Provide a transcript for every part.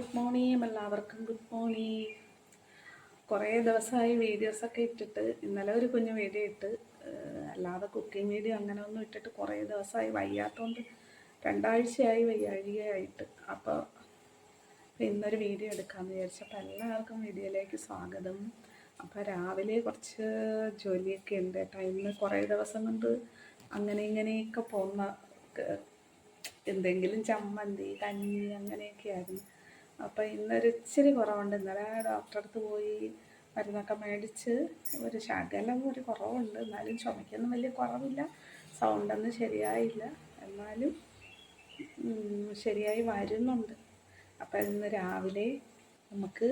Good morning എല്ലാവർക്കും good morning. കുറേ ദിവസമായി വീഡിയോസൊക്കെ ഇട്ടിട്ട് ഇന്നലെ ഒരു കുഞ്ഞു വീഡിയോ ഇട്ട് അല്ലാതെ കുക്കിംഗ് വീഡിയോ അങ്ങനെ ഒന്നും ഇട്ടിട്ട് കുറേ ദിവസമായി വയ്യാത്തതുകൊണ്ട് രണ്ടാഴ്ചയായി വയ്യാഴികയായിട്ട്. അപ്പോൾ ഇന്നൊരു വീഡിയോ എടുക്കാമെന്ന് വിചാരിച്ചപ്പോൾ എല്ലാവർക്കും വീഡിയോയിലേക്ക് സ്വാഗതം. അപ്പോൾ രാവിലെ കുറച്ച് ജോലിയൊക്കെ ഉണ്ട്. കേട്ടോ ഇന്ന് കുറേ ദിവസം കൊണ്ട് അങ്ങനെ ഇങ്ങനെയൊക്കെ പോകുന്ന എന്തെങ്കിലും ചമ്മന്തി കഞ്ഞി അങ്ങനെയൊക്കെ ആയിരുന്നു അപ്പോൾ ഇന്നൊരു ഇച്ചിരി കുറവുണ്ട്. ഇന്നലെ ഡോക്ടറെ അടുത്ത് പോയി മരുന്നൊക്കെ മേടിച്ച് ഒരു ശകലം ഒരു കുറവുണ്ട്. എന്നാലും ചുമയ്ക്കൊന്നും വലിയ കുറവില്ല. സൗണ്ടൊന്നും ശരിയായില്ല. എന്നാലും ശരിയായി വരുന്നുണ്ട്. അപ്പം ഇന്ന് രാവിലെ നമുക്ക്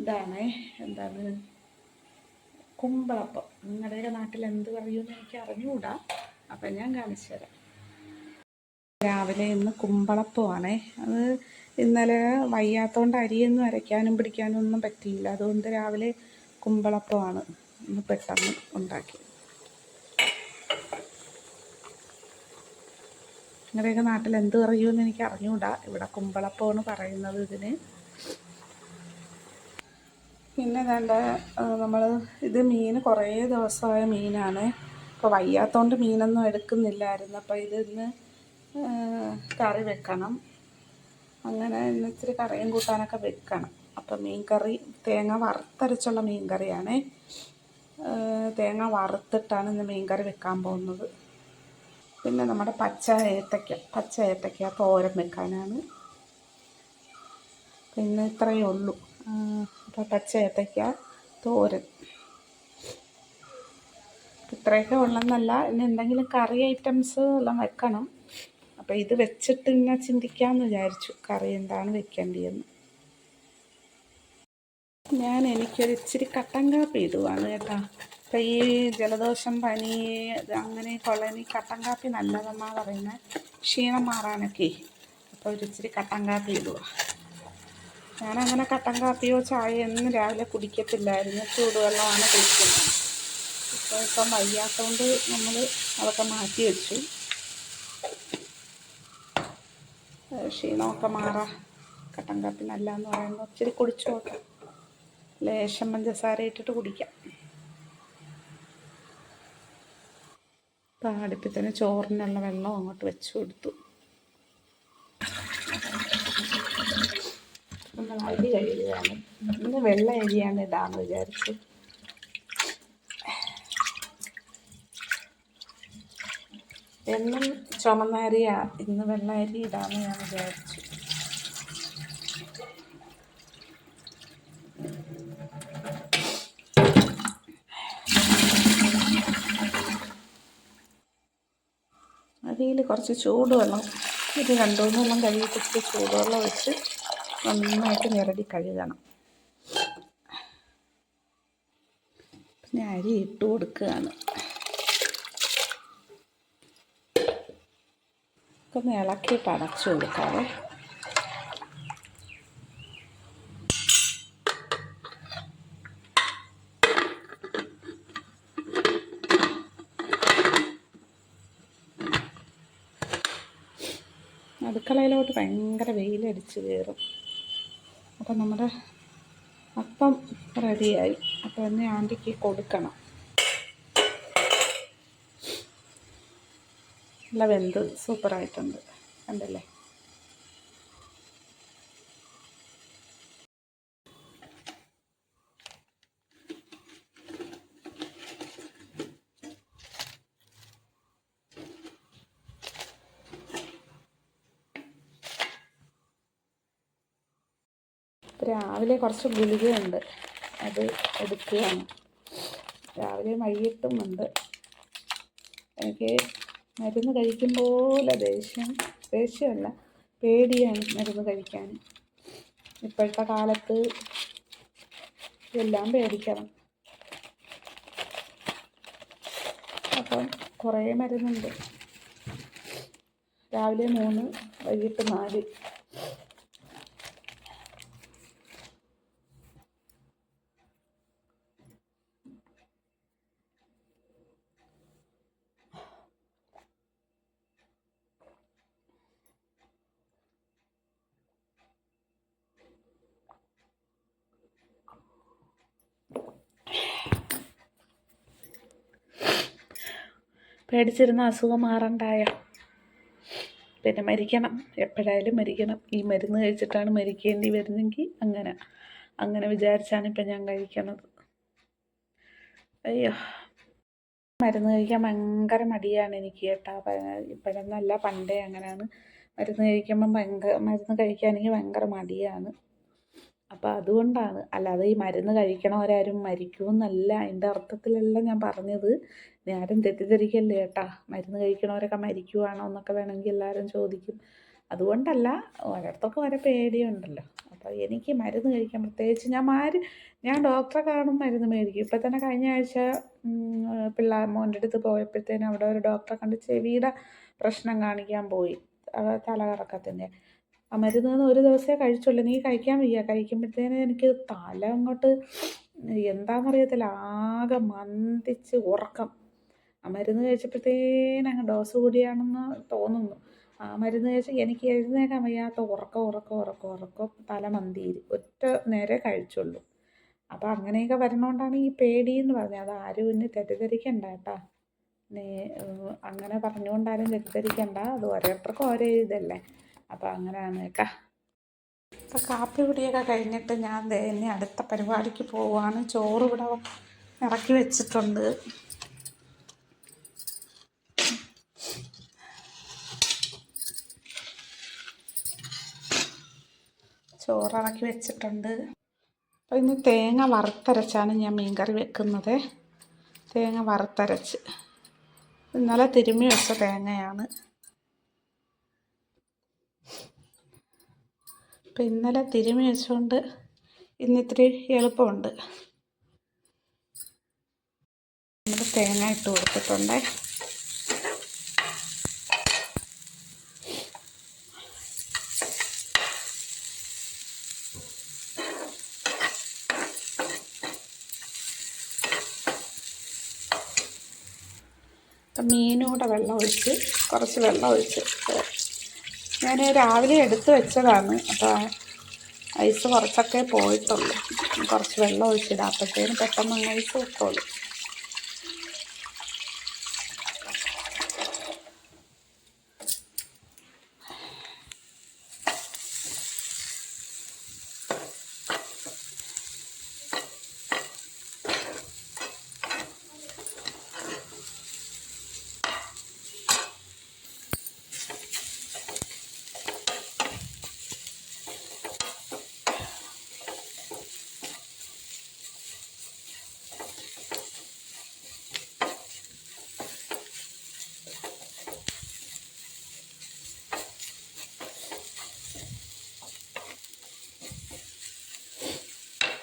ഇതാണ് എന്താണ് കുമ്പളപ്പം. നിങ്ങളുടെ നാട്ടിൽ എന്ത് പറയുമെന്ന് എനിക്ക് അറിഞ്ഞുകൂടാ അപ്പം ഞാൻ കാണിച്ചു തരാം രാവിലെ ഇന്ന് കുമ്പളപ്പമാണേ. അത് ഇന്നലെ വയ്യാത്തോണ്ട് അരിയൊന്നും അരയ്ക്കാനും പിടിക്കാനും ഒന്നും പറ്റിയില്ല. അതുകൊണ്ട് രാവിലെ കുമ്പളപ്പമാണ് ഇന്ന് പെട്ടെന്ന് ഉണ്ടാക്കി. നിങ്ങളുടെയൊക്കെ നാട്ടിൽ എന്ത് പറയുമെന്ന് എനിക്ക് അറിഞ്ഞൂടാ. ഇവിടെ കുമ്പളപ്പമാണ് പറയുന്നത് ഇതിന്. പിന്നെ വേണ്ട നമ്മൾ ഇത് മീൻ കുറേ ദിവസമായ മീനാണ്. അപ്പോൾ വയ്യാത്തോണ്ട് മീനൊന്നും എടുക്കുന്നില്ലായിരുന്നു. അപ്പോൾ ഇതിന്ന് കറി വെക്കണം. അങ്ങനെ ഇന്നിത്തിരി കറിയും കൂട്ടാനൊക്കെ വെക്കണം. അപ്പം മീൻ കറി തേങ്ങ വറുത്തരച്ചുള്ള മീൻ കറിയാണേ തേങ്ങ വറുത്തിട്ടാണ് ഇന്ന് മീൻ കറി വെക്കാൻ പോകുന്നത്. പിന്നെ നമ്മുടെ പച്ച ഏത്തയ്ക്ക പച്ച ഏത്തയ്ക്ക തോരൻ വെക്കാനാണ്. പിന്നെ ഇത്രയേ ഉള്ളൂ. അപ്പോൾ പച്ച ഏത്തയ്ക്ക തോരൻ. ഇത്രയൊക്കെ ഉള്ളെന്നല്ല ഇനി എന്തെങ്കിലും കറി ഐറ്റംസ് എല്ലാം വെക്കണം. അപ്പോൾ ഇത് വെച്ചിട്ട് ഇങ്ങനെ ചിന്തിക്കാമെന്ന് വിചാരിച്ചു. കറി എന്താണ് വെക്കേണ്ടതെന്ന് ഞാൻ എനിക്കൊരു ഇച്ചിരി കട്ടൻ കാപ്പി ഇടുവാണ് കേട്ടോ. അപ്പം ഈ ജലദോഷം പനി അങ്ങനെ കൊള്ളനി കട്ടൻ കാപ്പി നല്ലതെന്നാണ് പറയുന്നത് ക്ഷീണം മാറാനൊക്കെ. അപ്പോൾ ഒരു ഇച്ചിരി കട്ടൻ കാപ്പി ഇടുക ഞാനങ്ങനെ കട്ടൻ കാപ്പിയോ ചായയോ ഒന്നും രാവിലെ കുടിക്കത്തില്ലായിരുന്നു. ചൂടുവെള്ളമാണ് കുടിക്കുന്നത്. ഇപ്പോൾ ഇപ്പം വയ്യാത്തതുകൊണ്ട് നമ്മൾ അതൊക്കെ മാറ്റി വെച്ചു. ക്ഷീണമൊക്കെ മാറാം. കട്ടൻ കാപ്പി നല്ലതെന്ന് പറയുമ്പോൾ ഇച്ചിരി കുടിച്ചു നോക്കാം. ലേശം പഞ്ചസാര ഇട്ടിട്ട് കുടിക്കാം. ഇപ്പം അടുപ്പിൽ തന്നെ ചോറിനുള്ള വെള്ളം അങ്ങോട്ട് വെച്ചു കൊടുത്തു. അരി കഴുകുകയാണ് ഇന്ന് വെള്ളം അരിയാണ് ഇതാണെന്ന് വിചാരിച്ച്. എന്നും ചുമന്ന അരിയാ ഇന്ന് വെള്ള അരി ഇടാമെന്ന് ഞാൻ വിചാരിച്ചു. അരിയിൽ കുറച്ച് ചൂടുവെള്ളം. ഒരു രണ്ടു മൂന്ന് വെള്ളം കഴുകി കുത്തി ചൂടുവെള്ളം വെച്ച് നന്നായിട്ട് ഞെരടി കഴുകണം. പിന്നെ അരി ഇട്ട് കൊടുക്കുകയാണ്. ഒന്ന് ഇളക്കിയിട്ട് അടച്ചു കൊടുക്കാവേ അടുക്കളയിലോട്ട് ഭയങ്കര വെയിലടിച്ച് കയറും. അപ്പം നമ്മുടെ അപ്പം റെഡിയായി അപ്പം എന്നെ ആന്റിക്ക് കൊടുക്കണം. നല്ല വെന്ത് സൂപ്പറായിട്ടുണ്ട്. കണ്ടല്ലേ? രാവിലെ കുറച്ച് ഗുളികയുണ്ട്. അത് എടുക്കുകയാണ്. രാവിലെ വൈകിട്ടും ഉണ്ട് എനിക്ക് മരുന്ന് കഴിക്കും പോലെ ദേഷ്യം ദേഷ്യമല്ല പേടിയാണ് മരുന്ന് കഴിക്കാൻ. ഇപ്പോഴത്തെ കാലത്ത് എല്ലാം പേടിക്കണം. അപ്പം കുറേ മരുന്നുണ്ട്. രാവിലെ മൂന്ന് വൈകിട്ട് നാല്. പേടിച്ചിരുന്ന അസുഖം മാറണ്ടായ. പിന്നെ മരിക്കണം. എപ്പോഴായാലും മരിക്കണം. ഈ മരുന്ന് കഴിച്ചിട്ടാണ് മരിക്കേണ്ടി വരുന്നെങ്കിൽ അങ്ങനെ. അങ്ങനെ വിചാരിച്ചാണ് ഇപ്പം ഞാൻ കഴിക്കണത്. അയ്യോ. മരുന്ന് കഴിക്കാൻ ഭയങ്കര മടിയാണ് എനിക്ക് കേട്ടോ. ഇപ്പോഴൊന്നല്ല പണ്ടേ അങ്ങനെയാണ്. മരുന്ന് കഴിക്കുമ്പം ഭയങ്കര മരുന്ന് കഴിക്കാൻ എനിക്ക് ഭയങ്കര മടിയാണ്. അപ്പോൾ അതുകൊണ്ടാണ്. അല്ലാതെ ഈ മരുന്ന് കഴിക്കണവരാരും മരിക്കുമെന്നല്ല. അതിന്റെ അർത്ഥത്തിലല്ല ഞാൻ പറഞ്ഞത്. ആരും തെറ്റിദ്ധരിക്കല്ലേ കേട്ടാ മരുന്ന് കഴിക്കണവരൊക്കെ മരിക്കുവാണോ എന്നൊക്കെ വേണമെങ്കിൽ എല്ലാവരും ചോദിക്കും. അതുകൊണ്ടല്ല ഓരോരുത്തർക്ക് ഓരോ പേടിയുണ്ടല്ലോ. അപ്പോൾ എനിക്ക് മരുന്ന് കഴിക്കാൻ പ്രത്യേകിച്ച് ഞാൻ മാര് ഞാൻ ഡോക്ടറെ കാണും മരുന്ന് മേടിക്കും. ഇപ്പം തന്നെ കഴിഞ്ഞ ആഴ്ച പിള്ളേർ മോന്റെ അടുത്ത് പോയപ്പോഴത്തേനും അവിടെ ഒരു ഡോക്ടറെ കണ്ട് ചെവിയുടെ പ്രശ്നം കാണിക്കാൻ പോയി. തലകറക്കത്തിന്റെ. ആ മരുന്ന് ഒരു ദിവസമേ കഴിച്ചുള്ളൂ. നീ കഴിക്കാൻ വയ്യ. കഴിക്കുമ്പോഴത്തേന് എനിക്ക് തല അങ്ങോട്ട് എന്താണെന്നറിയത്തില്ല ആകെ മന്തിച്ച് ഉറക്കം. ആ മരുന്ന് കഴിച്ചപ്പോഴത്തേന് അങ്ങ് ഡോസ് കൂടിയാണെന്ന് തോന്നുന്നു. ആ മരുന്ന് കഴിച്ച് എനിക്ക് എഴുന്നേക്കാൻ വയ്യാത്ത ഉറക്കം ഉറക്കം ഉറക്കം ഉറക്കം. തല മന്തിയിൽ ഒറ്റ നേരെ കഴിച്ചുള്ളൂ. അപ്പോൾ അങ്ങനെയൊക്കെ വരണോണ്ടാണ് ഈ പേടി എന്ന് പറഞ്ഞത് അത് ആരും ഇനി തെറ്റിദ്ധരിക്കണ്ട കേട്ടാ. നീ അങ്ങനെ പറഞ്ഞുകൊണ്ടാരും തെറ്റിദ്ധരിക്കണ്ട. അത് ഓരോരുത്തർക്കും ഓരോ ഇതല്ലേ. അപ്പോൾ അങ്ങനെയാണ് കേട്ടാ അപ്പോൾ കാപ്പി കുടിയൊക്കെ കഴിഞ്ഞിട്ട് ഞാൻ ഇനി അടുത്ത പരിപാടിക്ക് പോവുകയാണ് ചോറ് ഇവിടെ ഇറക്കി വെച്ചിട്ടുണ്ട്. ചോറിറക്കി വെച്ചിട്ടുണ്ട്. അപ്പോൾ ഇന്ന് തേങ്ങ വറുത്തരച്ചാണ് ഞാൻ മീൻകറി വെക്കുന്നത്. തേങ്ങ വറുത്തരച്ച്. ഇന്നലെ തിരുമ്മി വെച്ച തേങ്ങയാണ്. അപ്പം ഇന്നലെ തിരുമി വെച്ചുകൊണ്ട് ഇന്നിത്തിരി എളുപ്പമുണ്ട്. നമ്മൾ തേങ്ങ ഇട്ട് കൊടുത്തിട്ടുണ്ട്. മീനൂടെ വെള്ളം ഒഴിച്ച് കുറച്ച് വെള്ളം ഒഴിച്ച് ഞാൻ രാവിലെ എടുത്ത് വെച്ചതാണ്. അപ്പോൾ ഐസ് കുറച്ചൊക്കെ പോയിട്ടുള്ളൂ. കുറച്ച് വെള്ളം ഒഴിച്ചിടാം പെട്ടെന്ന് ഐസ് വെക്കോളൂ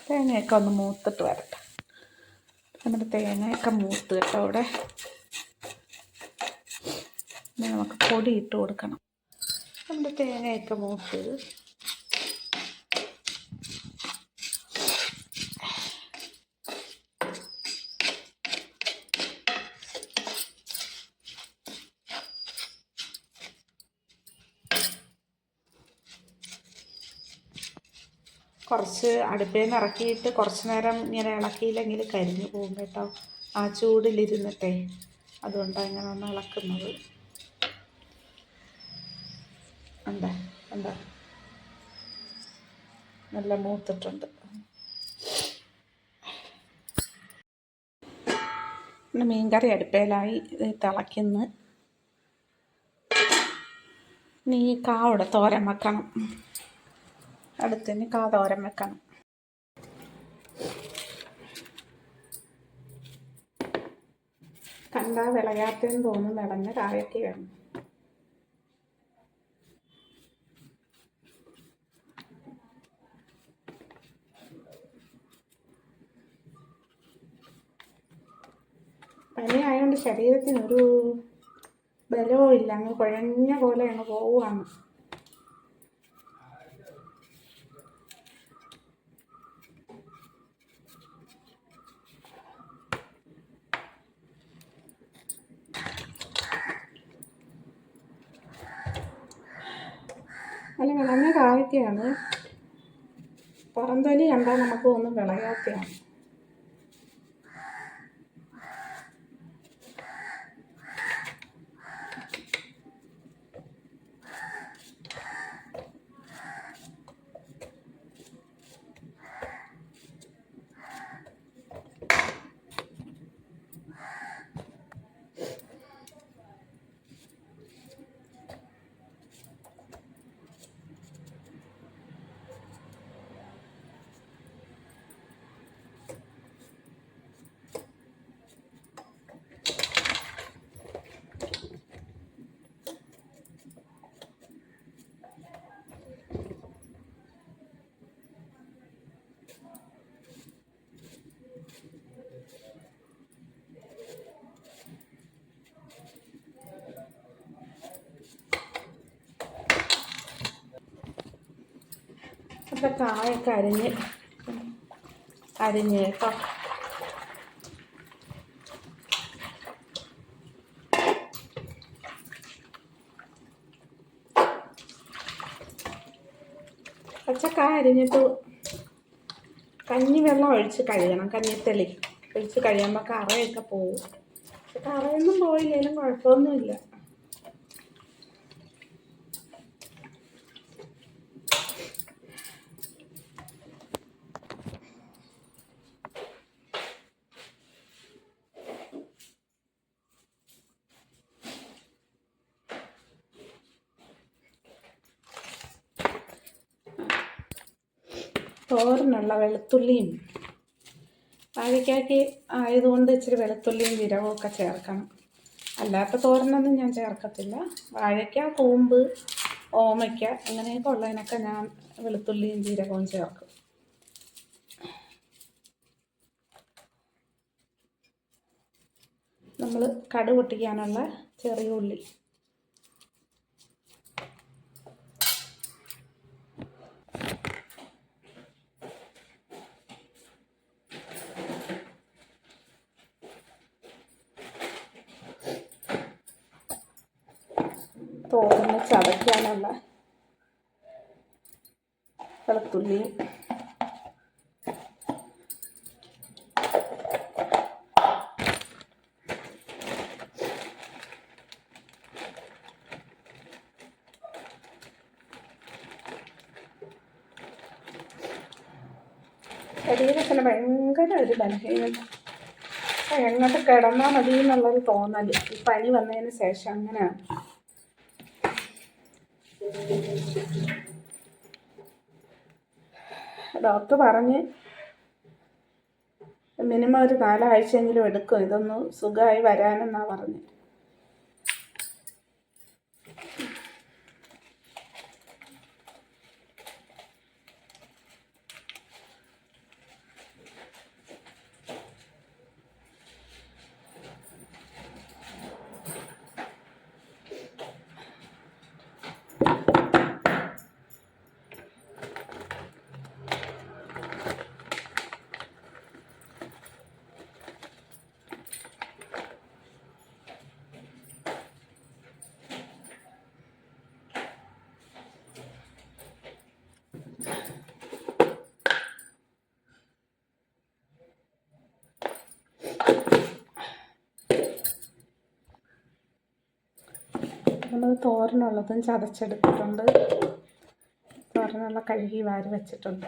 തേങ്ങയൊക്കെ ഒന്ന് മൂത്തിട്ട് വരട്ടെ. നമ്മുടെ തേങ്ങയൊക്കെ മൂത്ത് കേട്ടോ അവിടെ. ഇനി നമുക്ക് പൊടി ഇട്ട് കൊടുക്കണം. നമ്മുടെ തേങ്ങയൊക്കെ മൂത്ത് കുറച്ച് അടുപ്പിൽ നിന്ന് ഇറക്കിയിട്ട് കുറച്ച് നേരം ഇങ്ങനെ ഇളക്കിയില്ലെങ്കിൽ കരിഞ്ഞു പോകും കേട്ടോ. ആ ചൂടിലിരുന്നിട്ടേ. അതുകൊണ്ടാണ് ഇങ്ങനെ ഒന്ന് ഇളക്കുന്നത്. എന്താ? എന്താ? നല്ല മൂത്തിട്ടുണ്ട്. മീൻകറി അടുപ്പയിലായി തിളയ്ക്കുന്നു. നീ കാവിടെ തോരൻ വെക്കണം. അടുത്തിന് കാതോരം വെക്കണം. കണ്ടാ വിളയാത്തെന്ന് തോന്നും വിളഞ്ഞ വേണം. പനി ആയതുകൊണ്ട് ശരീരത്തിനൊരു ബലവും ഇല്ല അങ്ങ് കുഴഞ്ഞ പോലെ അങ്ങ് പോവുകയാണ്. വിളഞ്ഞ കായ്ക്കയാണ് പുറംതൊലി കണ്ടാൽ നമുക്ക് ഒന്നും വിളയാത്തയാണ് ഒക്കെ കായൊക്കെ അരിഞ്ഞ് അരിഞ്ഞ് കേട്ടോ. പച്ചക്കായ അരിഞ്ഞിട്ട് കഞ്ഞി വെള്ളം ഒഴിച്ച് കഴുകണം. കഞ്ഞിത്തലി ഒഴിച്ച് കഴിയുമ്പോൾ കറയൊക്കെ പോവും. കറയൊന്നും പോയില്ലെങ്കിലും കുഴപ്പമൊന്നുമില്ല. തോരനുള്ള വെളുത്തുള്ളിയും വാഴയ്ക്കാക്കി ആയതുകൊണ്ട് ഇച്ചിരി വെളുത്തുള്ളിയും ജീരകവും ഒക്കെ ചേർക്കണം. അല്ലാത്ത തോരനൊന്നും ഞാൻ ചേർക്കത്തില്ല. വാഴയ്ക്ക കൂമ്പ് ഓമയ്ക്ക അങ്ങനെയൊക്കെ ഉള്ളതിനൊക്കെ ഞാൻ വെളുത്തുള്ളിയും ജീരകവും ചേർക്കും. നമ്മൾ കടു പൊട്ടിക്കാനുള്ള ചെറിയ ഉള്ളി തോരന് ചതയ്ക്കാനുള്ള വെളുത്തുള്ളിയും ശരീരത്തിന് ഭയങ്കര ഒരു ബലഹീനത. എങ്ങോട്ട് കിടന്നാൽ മതി എന്നുള്ളൊരു തോന്നൽ ഈ പനി വന്നതിന് ശേഷം അങ്ങനെയാണ്. ഡോക്ടർ പറഞ്ഞ് മിനിമം ഒരു നാലാഴ്ചയെങ്കിലും എടുക്കും. ഇതൊന്ന് സുഖമായി വരാനെന്നാണ് പറഞ്ഞത്. നമ്മൾ തോരനുള്ളതും ചതച്ചെടുത്തിട്ടുണ്ട്. തോരനുള്ള കഴുകി വാരി വെച്ചിട്ടുണ്ട്.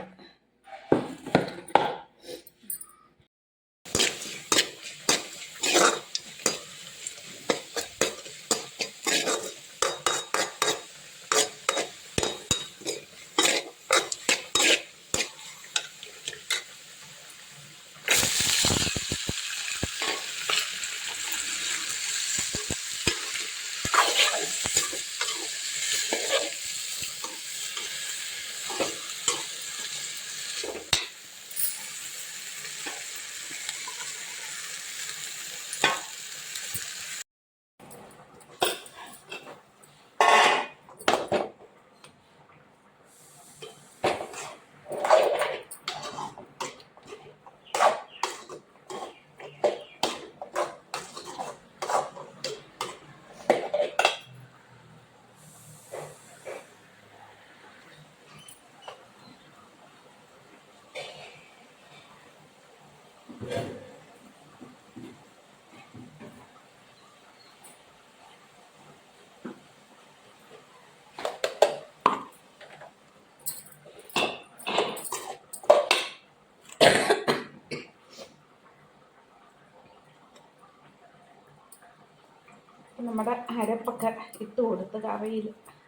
നമ്മുടെ അരപ്പൊക്കെ ഇട്ട് കൊടുത്ത് കറിയിൽ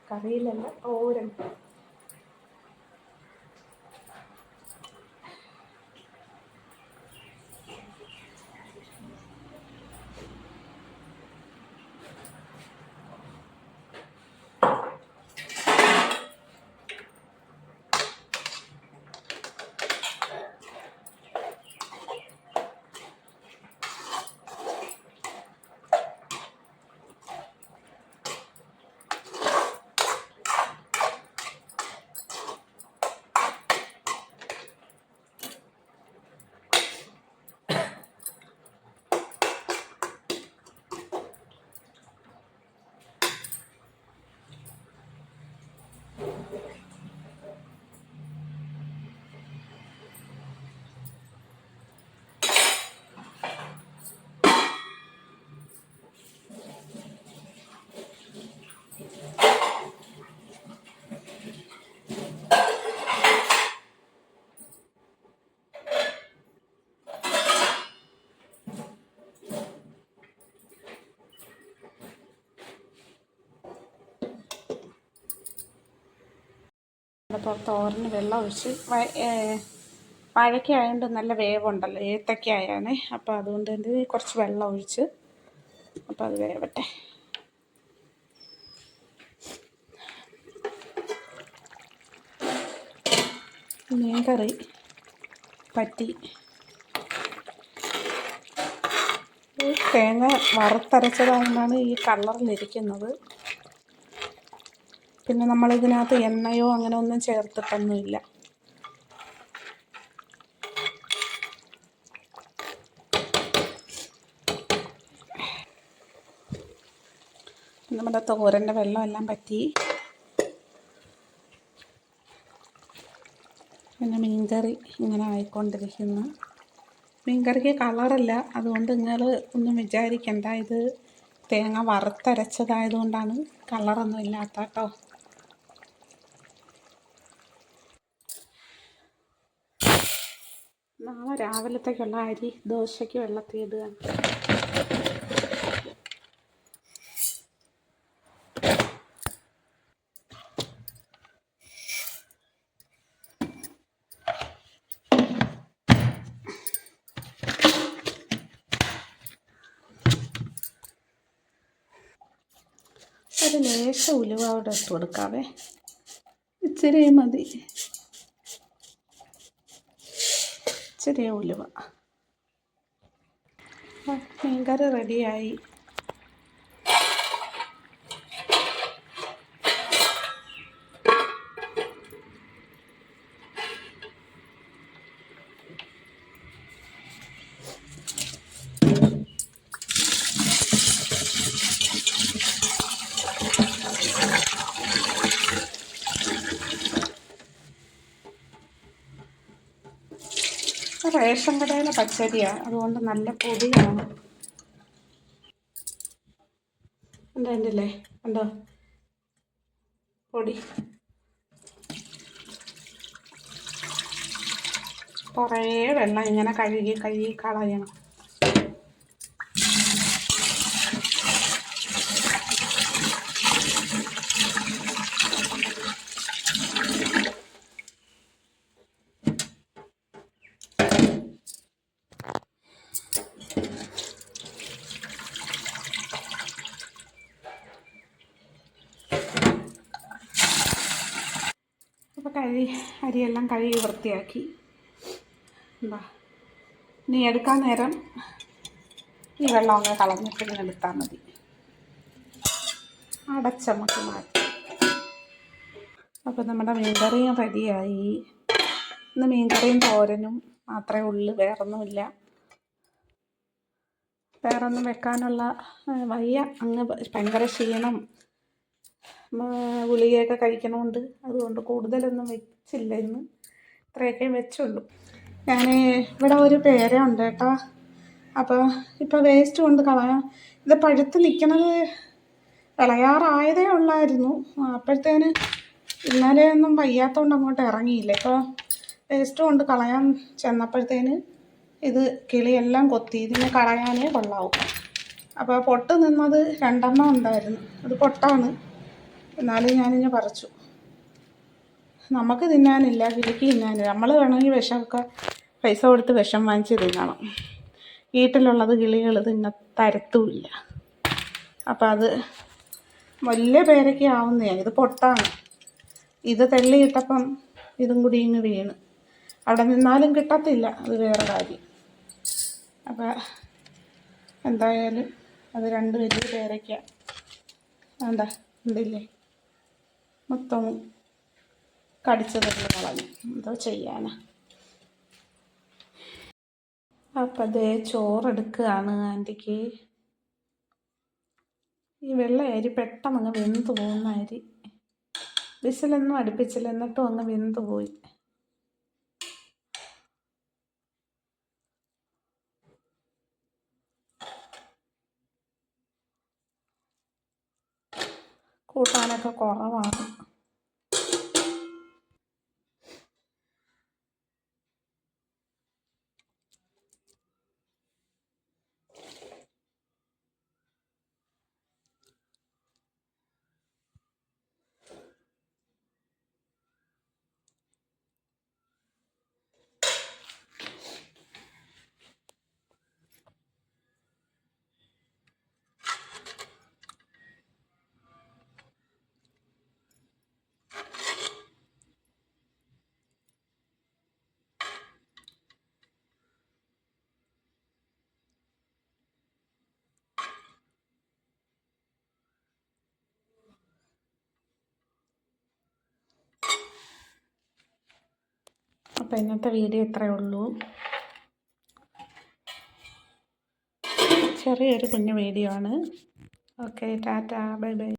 കറിയിലല്ല തോരൻ. അപ്പോൾ തോരന് വെള്ളം ഒഴിച്ച് വാഴയ്ക്ക നല്ല വേവുണ്ടല്ലോ ഏത്തക്കായാണേ അപ്പോൾ അതുകൊണ്ട് തന്നെ കുറച്ച് വെള്ളം ഒഴിച്ച് അപ്പോൾ അത് വേവട്ടെ. മീൻകറി പറ്റി. തേങ്ങ വറുത്തരച്ചതാണെന്നാണ് ഈ കളറിലിരിക്കുന്നത്. പിന്നെ നമ്മളിതിനകത്ത് എണ്ണയോ അങ്ങനെ ഒന്നും ചേർത്തിട്ടൊന്നുമില്ല. നമ്മുടെ തോരന്റെ വെള്ളമെല്ലാം പറ്റി. പിന്നെ മീൻകറി ഇങ്ങനെ ആയിക്കൊണ്ടിരിക്കുന്നു. മീൻകറിക്ക് കളറല്ല അതുകൊണ്ട് നിങ്ങൾ ഒന്നും വിചാരിക്കണ്ട. ഇത് തേങ്ങ വറുത്തരച്ചതായതുകൊണ്ടാണ് കളറൊന്നും ഇല്ലാത്ത കേട്ടോ. രാവിലത്തേക്കുള്ള അരി ദോശയ്ക്ക് വെള്ളത്തിൽ ഇടുക ഒരു ലേശം ഉലുവ അവിടെ ഇട്ട് കൊടുക്കാവേ. ഇച്ചിരി മതി. ഇച്ചിരി ഉലുവ. മീൻകറി റെഡിയായി റേഷൻ കടയിലെ പച്ചരിയാണ് അതുകൊണ്ട് നല്ല പൊടിയാണ്. എന്താ എന്റെ കണ്ടോ? പൊടി. കുറേ വെള്ളം ഇങ്ങനെ കഴുകി കഴുകി കളയണം അപ്പോൾ കഴുകി അരിയെല്ലാം കഴുകി വൃത്തിയാക്കി. എന്താ ഇനി എടുക്കാൻ നേരം ഈ വെള്ളം അങ്ങ് കളഞ്ഞിട്ട് ഇങ്ങനെ എടുത്താൽ മതി. അടച്ചമ്മക്ക് മാറ്റി. അപ്പോൾ നമ്മുടെ മീൻകറിയും റെഡിയായി. ഇന്ന് മീൻകറിയും തോരനും മാത്രമേ ഉള്ളൂ വേറൊന്നുമില്ല. വേറൊന്നും വെക്കാനുള്ള വയ്യ. അങ്ങ് ഭയങ്കര ക്ഷീണം. ഗുളികയൊക്കെ കഴിക്കണമുണ്ട് അതുകൊണ്ട് കൂടുതലൊന്നും വെച്ചില്ല ഇന്ന് ഇത്രയൊക്കെ വെച്ചുള്ളൂ. ഞാൻ ഇവിടെ ഒരു പേര ഉണ്ട് കേട്ടോ. അപ്പോൾ ഇപ്പോൾ വേസ്റ്റ് കൊണ്ട് കളയാം. ഇത് പഴുത്ത് നിൽക്കണത് വിളയാറായതേ ഉള്ളായിരുന്നു. അപ്പോഴത്തേന് ഇന്നലെ ഒന്നും വയ്യാത്തതുകൊണ്ട് അങ്ങോട്ട് ഇറങ്ങിയില്ല. ഇപ്പോൾ വേസ്റ്റ് കൊണ്ട് കളയാൻ ചെന്നപ്പോഴത്തേന് ഇത് കിളിയെല്ലാം കൊത്തി. ഇതിനെ കളയാനേ കൊള്ളാവും. അപ്പോൾ പൊട്ട് നിന്നത് രണ്ടെണ്ണം ഉണ്ടായിരുന്നു. അത് പൊട്ടാണ്. എന്നാലും ഞാനിങ്ങനെ പറിച്ചു. നമുക്ക് തിന്നാനില്ല കിളിക്ക് തിന്നാനില്ല. നമ്മൾ വേണമെങ്കിൽ വിഷമൊക്കെ പൈസ കൊടുത്ത് വിഷം വാങ്ങിച്ച് തിന്നണം. വീട്ടിലുള്ളത് കിളികൾ തിന്ന തരത്തുമില്ല. അപ്പം അത് വലിയ പേരൊക്കെ ആവുന്നതാണ് ഇത് പൊട്ടാണ്. ഇത് തെള്ളിയിട്ടപ്പം ഇതും കൂടി ഇങ്ങ് വീണ്. അവിടെ നിന്നാലും കിട്ടത്തില്ല അത് വേറെ കാര്യം. അപ്പം എന്തായാലും അത് രണ്ട് വലിയ പേരയ്ക്ക വേണ്ട ഉണ്ടില്ലേ മൊത്തം കടിച്ചതെല്ലാം കളഞ്ഞു എന്തോ ചെയ്യാനാ. അപ്പം അതേ ചോറെടുക്കുകയാണ് ആന്റിക്ക്. ഈ വെള്ള അരി പെട്ടെന്ന് അങ്ങ് വെന്ത് പോകുന്ന അരി. വിസിലൊന്നും അടുപ്പിച്ചില്ല എന്നിട്ടും അങ്ങ് വെന്ത് പോയി. കൂട്ടാനൊക്കെ കുറവാണ്. അപ്പോൾ ഇന്നത്തെ വീഡിയോ ഇത്രയേ ഉള്ളൂ. ചെറിയൊരു കുഞ്ഞു വീഡിയോ ആണ്. Okay tata bye bye.